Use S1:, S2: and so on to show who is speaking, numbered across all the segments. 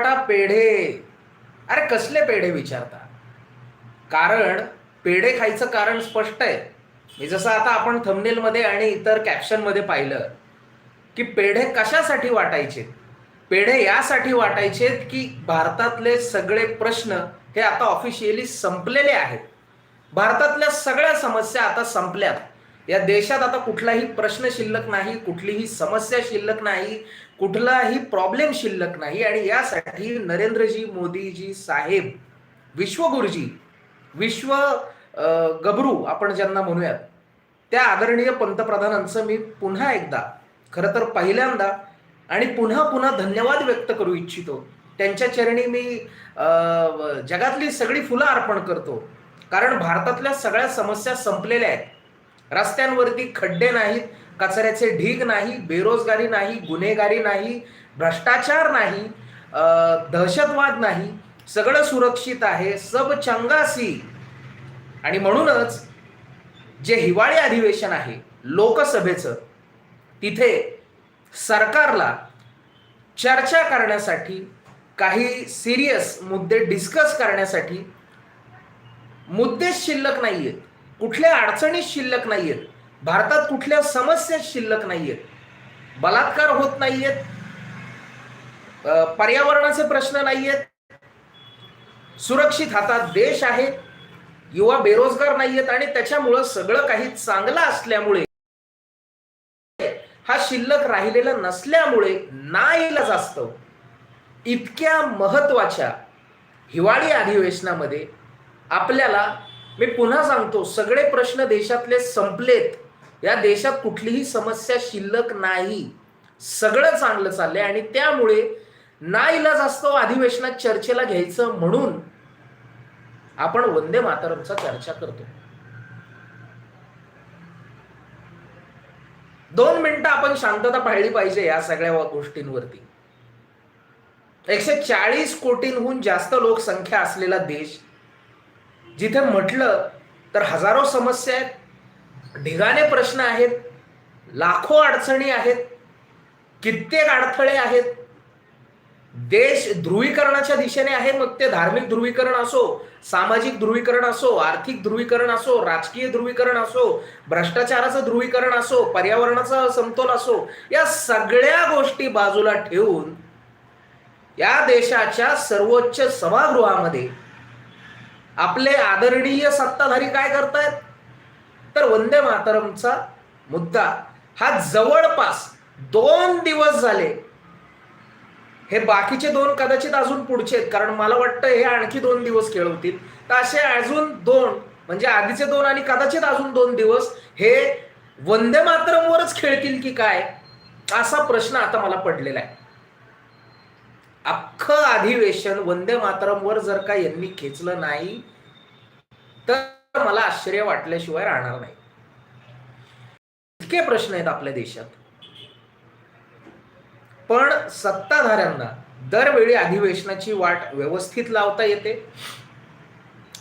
S1: बटाटा पेढे. अरे कसले पेढे विचारता? कारण पेढे खायचं कारण स्पष्ट आहे. मी जसं आता आपण थंबनेलमध्ये आणि इतर कॅप्शनमध्ये पाहिलं की पेढे कशासाठी वाटायचे? पेढे यासाठी वाटायचेत की भारतातले सगळे प्रश्न हे आता ऑफिशियली संपलेले आहेत. भारतातल्या सगळ्या समस्या आता संपल्यात. या देशात आता कुठलाही प्रश्न शिल्लक नाही कुठलीही समस्या शिल्लक नाही कुठलाही प्रॉब्लेम शिल्लक नाही. आणि यासाठी नरेंद्रजी मोदीजी साहेब विश्वगुरुजी विश्व गबरू आपण ज्यांना म्हणूयात त्या आदरणीय पंतप्रधानांचं मी पुन्हा एकदा खरं तर पहिल्यांदा आणि पुन्हा पुन्हा धन्यवाद व्यक्त करू इच्छितो. त्यांच्या चरणी मी जगातली सगळी फुलं अर्पण करतो. कारण भारतातल्या सगळ्या समस्या संपलेल्या आहेत. रस्त्यांवरती खड्डे नाहीत कचऱ्याचे ढीग नाही बेरोजगारी नाही गुन्हेगारी नाही भ्रष्टाचार नाही दहशतवाद नाही सगळं सुरक्षित आहे सब चंगासी. आणि म्हणूनच जे हिवाळी अधिवेशन आहे लोकसभेचं तिथे सरकारला चर्चा करण्यासाठी काही सिरियस मुद्दे डिस्कस करण्यासाठी मुद्देच शिल्लक नाही आहेत कुठल्या अडचणी शिल्लक नाहीयेत. भारतात कुठल्या समस्या शिल्लक नाहीयेत. बलात्कार होत नाहीयेत. आहेत पर्यावरणाचे प्रश्न नाहीयेत. सुरक्षित हातात देश आहे. युवा बेरोजगार नाहीयेत आणि त्याच्यामुळं सगळं काही चांगलं असल्यामुळे हा शिल्लक राहिलेला नसल्यामुळे नाईलाज असतं इतक्या महत्त्वाच्या हिवाळी अधिवेशनामध्ये आपल्याला मी पुन्हा सांगतो सगळे प्रश्न देशातले संपलेत. या देशात कुठलीही समस्या शिल्लक नाही. सगळं चांगलं चाललंय आणि त्यामुळे ना इलाज असतो अधिवेशनात चर्चेला घ्यायचं म्हणून आपण वंदे मातरमचा चर्चा करतो. दोन मिनिटं आपण शांतता पाळली पाहिजे या सगळ्या गोष्टींवरती. एकशे चाळीस कोटींहून जास्त लोकसंख्या असलेला देश जिथे म्हटलं तर हजारो समस्या आहेत ढिगाने प्रश्न आहेत लाखो अडचणी आहेत कित्येक अडथळे आहेत. देश ध्रुवीकरणाच्या दिशेने आहे मग ते धार्मिक ध्रुवीकरण असो सामाजिक ध्रुवीकरण असो आर्थिक ध्रुवीकरण असो राजकीय ध्रुवीकरण असो भ्रष्टाचाराचं ध्रुवीकरण असो पर्यावरणाचा समतोल असो या सगळ्या गोष्टी बाजूला ठेवून या देशाच्या सर्वोच्च सभागृहामध्ये आपले आदरणीय सत्ताधारी काय करतायत? तर वंदे मातरमचा मुद्दा. हा जवळपास दोन दिवस झाले. हे बाकीचे दोन कदाचित अजून पुढचे आहेत कारण मला वाटतं हे आणखी दोन दिवस खेळवतील तर असे अजून दोन म्हणजे आधीचे दोन आणि कदाचित अजून दोन दिवस हे वंदे मातरमवरच खेळतील की काय? असा प्रश्न आता मला पडलेला आहे. अख्खं अधिवेशन वंदे मातरमवर जर का यांनी खेचलं नाही तर मला आश्चर्य वाटल्याशिवाय राहणार नाही. इतके प्रश्न आहेत आपल्या देशात. पण सत्ताधाऱ्यांना दरवेळी अधिवेशनाची वाट व्यवस्थित लावता येते.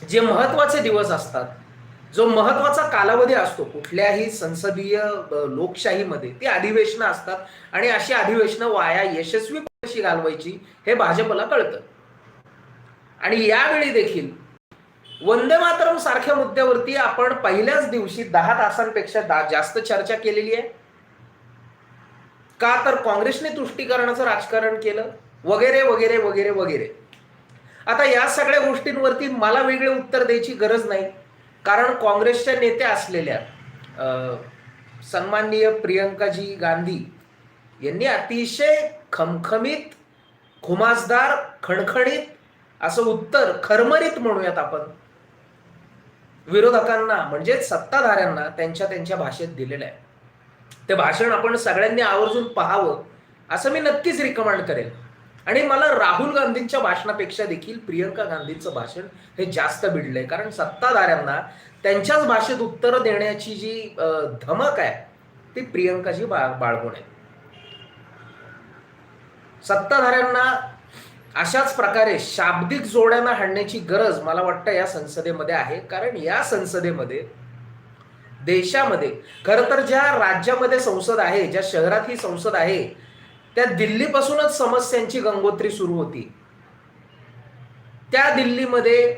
S1: जे महत्त्वाचे दिवस असतात जो महत्त्वाचा कालावधी असतो कुठल्याही संसदीय लोकशाहीमध्ये ती अधिवेशनं असतात. आणि अशी अधिवेशनं वाया यशस्वी कशी घालवायची हे भाजपला कळतं. आणि यावेळी देखील वंदे मातरम सारख्या मुद्द्यावरती आपण पहिल्याच दिवशी दहा तासांपेक्षा दा- जास्त चर्चा केलेली आहे. का तर काँग्रेसने तुष्टीकरणाचं राजकारण केलं वगैरे वगैरे वगैरे वगैरे. आता या सगळ्या गोष्टींवरती मला वेगळे उत्तर द्यायची गरज नाही. कारण काँग्रेसच्या नेत्या असलेल्या सन्माननीय प्रियंकाजी गांधी यांनी अतिशय खमखमीत खुमासदार खणखणीत असं उत्तर खरमरीत म्हणूयात आपण. विरोधकांना म्हणजेच सत्ताधाऱ्यांना त्यांच्या त्यांच्या भाषेत दिलेलं आहे. ते भाषण आपण सगळ्यांनी आवर्जून पाहावं असं मी नक्कीच रिकमेंड करेल. आणि मला राहुल गांधींच्या भाषणापेक्षा देखील प्रियंका गांधींचं भाषण हे जास्त भिडलंय कारण सत्ताधाऱ्यांना त्यांच्याच भाषेत उत्तरं देण्याची जी धमक आहे ती प्रियंकाची बा बाळगून आहे. सत्ताधाऱ्यांना अशाच प्रकारे शाब्दिक जोड्यांना हाणण्याची गरज मला वाटतं या संसदेमध्ये आहे. कारण या संसदेमध्ये देशामध्ये खरं तर ज्या राज्यामध्ये संसद आहे ज्या शहरात ही संसद आहे त्या दिल्लीपासूनच समस्यांची गंगोत्री सुरू होती. त्या दिल्लीमध्ये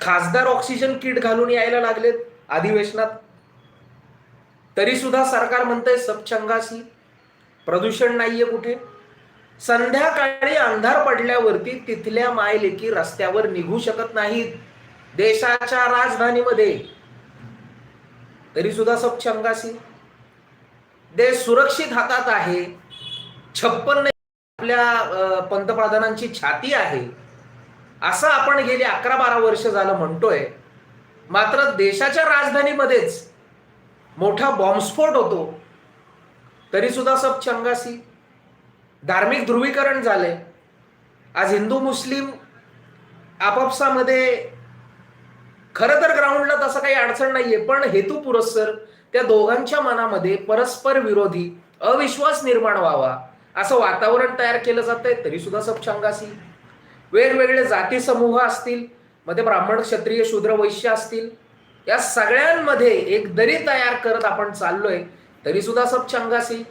S1: खासदार ऑक्सिजन किट घालून यायला लागलेत अधिवेशनात. तरी सुद्धा सरकार म्हणतंय सबचंगासी प्रदूषण नाहीये कुठे. संध्याकाळी अंधार पडल्यावरती तिथल्या मायलेकी रस्त्यावर निघू शकत नाहीत. देशाच्या राजधानीमध्ये. तरी सुद्धा सबचंगासी देश सुरक्षित हातात आहे. छप्पन आपल्या पंतप्रधानांची छाती आहे. असं आपण गेली अकरा बारा वर्ष झालं म्हणतोय. मात्र देशाच्या राजधानीमध्येच मोठा बॉम्बस्फोट होतो. तरी सुद्धा सब चंगासी धार्मिक ध्रुवीकरण झाले आज हिंदू मुस्लिम आपापसामध्ये खरं तर ग्राउंडला तसं काही अडचण नाहीये पण हेतू पुरस्सर त्या दोघांच्या मनामध्ये परस्पर विरोधी अविश्वास निर्माण व्हावा असं वातावरण तयार केलं जातंय तरी सुद्धा सबचंगासी वेगवेगळे जाती समूह असतील मध्ये ब्राह्मण क्षत्रिय शूद्र वैश्य असतील या सगळ्यांमध्ये एक दरी तयार करत आपण चाललोय तरी सुद्धा सबचंगासी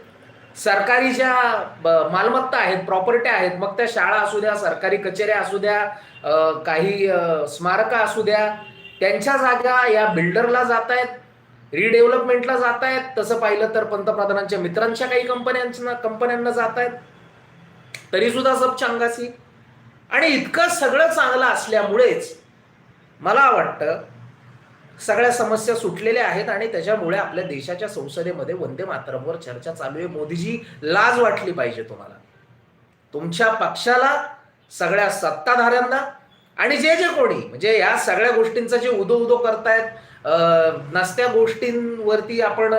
S1: सरकारी ज्या मालमत्ता आहेत प्रॉपर्ट्या आहेत मग त्या शाळा असू द्या सरकारी कचेऱ्या असू द्या काही स्मारकं असू द्या त्यांच्या जागा या बिल्डरला जात आहेत रिडेव्हलपमेंटला जात आहेत तसं पाहिलं तर पंतप्रधानांच्या मित्रांच्या काही कंपन्यांना कंपन्यांना जात आहेत तरी सुद्धा सब चांगासी. आणि इतकं सगळं चांगलं असल्यामुळेच मला वाटतं सगळ्या समस्या सुटलेल्या आहेत आणि त्याच्यामुळे आपल्या देशाच्या संसदेमध्ये वंदे मातरमवर चर्चा चालू आहे. मोदीजी लाज वाटली पाहिजे तुम्हाला. तुमच्या पक्षाला सगळ्या सत्ताधाऱ्यांना आणि जे जे कोणी म्हणजे या सगळ्या गोष्टींचा जे उदो उदो करतायत नसत्या गोष्टींवरती आपण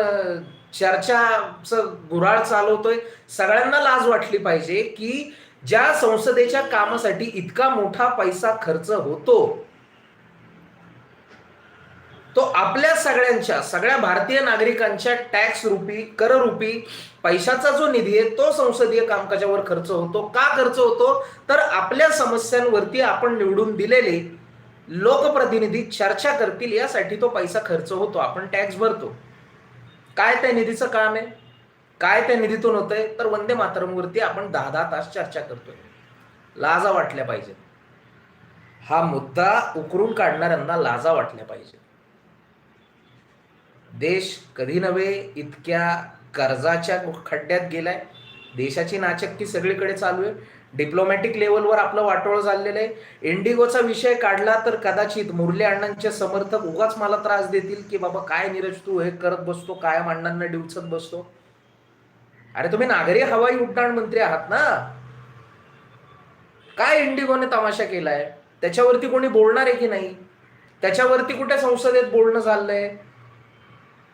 S1: चर्चाचं गुराळ चालवतोय सगळ्यांना लाज वाटली पाहिजे की ज्या संसदेच्या कामासाठी इतका मोठा पैसा खर्च होतो तो आपल्या सगळ्यांच्या सगळ्या भारतीय नागरिकांच्या टॅक्स रुपी कर रुपी पैशाचा जो निधी आहे तो संसदीय कामकाजावर खर्च होतो. का खर्च होतो? तर आपल्या समस्यांवरती आपण निवडून दिलेले लोकप्रतिनिधी चर्चा करतील यासाठी तो पैसा खर्च होतो. आपण टॅक्स भरतो. काय त्या निधीचं काम आहे? काय त्या निधीतून होतंय? तर वंदे मातरमवरती आपण दहा दहा तास चर्चा करतोय. लाजा वाटल्या पाहिजेत. हा मुद्दा उकरून काढणाऱ्यांना लाजा वाटल्या पाहिजेत. देश कधी नव्हे इतक्या कर्जाच्या खड्ड्यात गेलाय. देशाची नाचक्की सगळीकडे चालू आहे. डिप्लोमॅटिक लेवलवर आपलं वाटोळ झालेलं आहे. इंडिगोचा विषय काढला तर कदाचित मुरली अण्णांचे समर्थक उगाच मला त्रास देतील की बाबा काय नीरज तू हे करत बसतो कायम अण्णांना डिवचत बसतो. अरे तुम्ही नागरी हवाई उड्डाण मंत्री आहात ना? काय इंडिगोने तमाशा केलाय? त्याच्यावरती कोणी बोलणार आहे की नाही? त्याच्यावरती कुठे संसदेत बोलणं चाललंय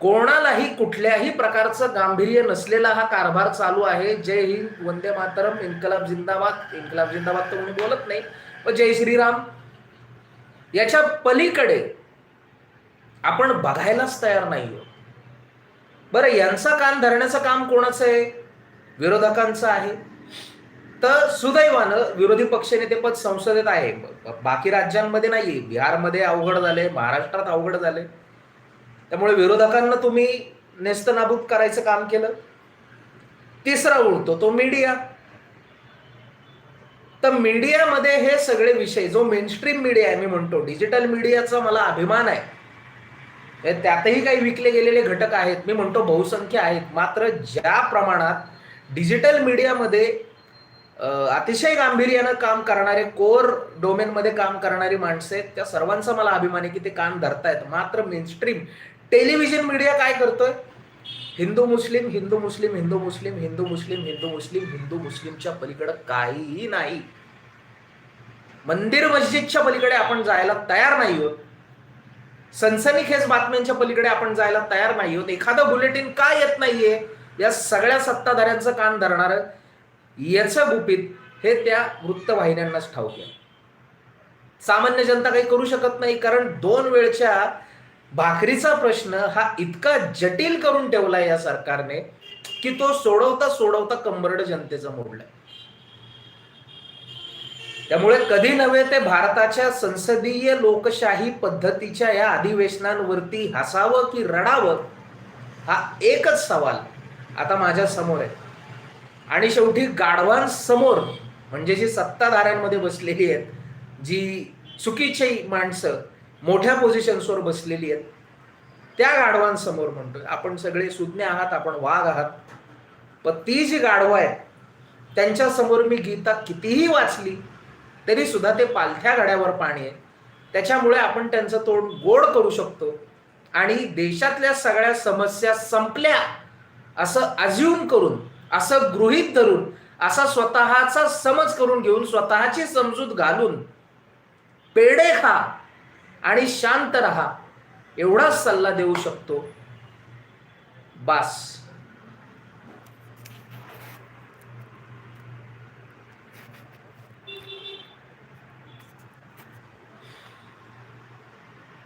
S1: कोणालाही कुठल्याही प्रकारचं गांभीर्य नसलेला हा कारभार चालू आहे. जय हिंद वंदे मातरम इन्कलाब जिंदाबाद. इन्कलाब जिंदाबाद तर कोणी बोलत नाही पण जय श्रीराम. याच्या पलीकडे आपण बघायलाच तयार नाही आहोत. बरं यांचा कान धरण्याचं काम कोणाचं आहे? विरोधकांचं आहे. तर सुदैवानं विरोधी पक्षनेतेपद संसदेत आहे. बाकी राज्यांमध्ये नाही बिहारमध्ये अवघड झाले महाराष्ट्रात अवघड झाले त्यामुळे विरोधकांना तुम्ही नेस्तनाबूत करायचं काम केलं. तिसरा उरतो तो मीडिया तर मीडियामध्ये हे सगळे विषय जो मेनस्ट्रीम मीडिया आहे मी म्हणतो डिजिटल मीडियाचा मला अभिमान आहे. हे त्यातही काही विकले गेलेले घटक आहेत. मी म्हणतो बहुसंख्य आहेत. मात्र ज्या प्रमाणात डिजिटल मीडियामध्ये अतिशय गांभीर्यानं काम करणारे कोर डोमेनमध्ये काम करणारी माणसं आहेत त्या सर्वांचा मला अभिमान आहे की ते काम धरतायत. मात्र मेनस्ट्रीम टेलिव्हिजन मीडिया काय करतोय? हिंदू मुस्लिम हिंदू मुस्लिम हिंदू मुस्लिम हिंदू मुस्लिम हिंदू मुस्लिम हिंदू मुस्लिमच्या पलीकडे काहीही नाही. मंदिर मस्जिदच्या पलीकडे आपण जायला तयार नाही आहोत सनसनीखेज बातम्यांच्या पलीकडे आपण जायला तयार नाही आहोत एखादं बुलेटिन का येत नाहीये? या सगळ्या सत्ताधाऱ्यांचं कान धरणार याचं गुपित हे त्या वृत्तवाहिन्यांनाच ठाऊक आहे. सामान्य जनता काही करू शकत नाही कारण दोन वेळच्या भाकरीचा प्रश्न हा इतका जटिल करून ठेवलाय या सरकारने की तो सोडवता सोडवता कंबरड जनतेचा मोडलाय त्यामुळे कधी नव्हे ते भारताच्या संसदीय लोकशाही पद्धतीच्या या अधिवेशनांवरती हसावं की रडावं हा एकच सवाल आता माझ्यासमोर आहे. आणि शेवटी गाढवांसमोर म्हणजे जी सत्ताधाऱ्यांमध्ये बसलेली आहेत जी चुकीची माणसं मोठ्या पोझिशन्सवर बसलेली आहेत. त्या गाढवांसमोर म्हणतो आपण सगळे सुज्ञ आहात आपण वाघ आहात. पण ती जी गाढवं आहेत त्यांच्यासमोर मी गीता कितीही वाचली तरी सुद्धा ते पालथ्या गड्यावर पाणी आहे. त्याच्यामुळे आपण त्यांचं तोंड गोड करू शकतो. आणि देशातल्या सगळ्या समस्या संपल्या असं अज्युम करून असं गृहीत धरून असा स्वतःचा समज करून घेऊन स्वतःची समजूत घालून पेढे खा. आणि शांत रहा. एवढाच सल्ला देऊ शकतो. बास.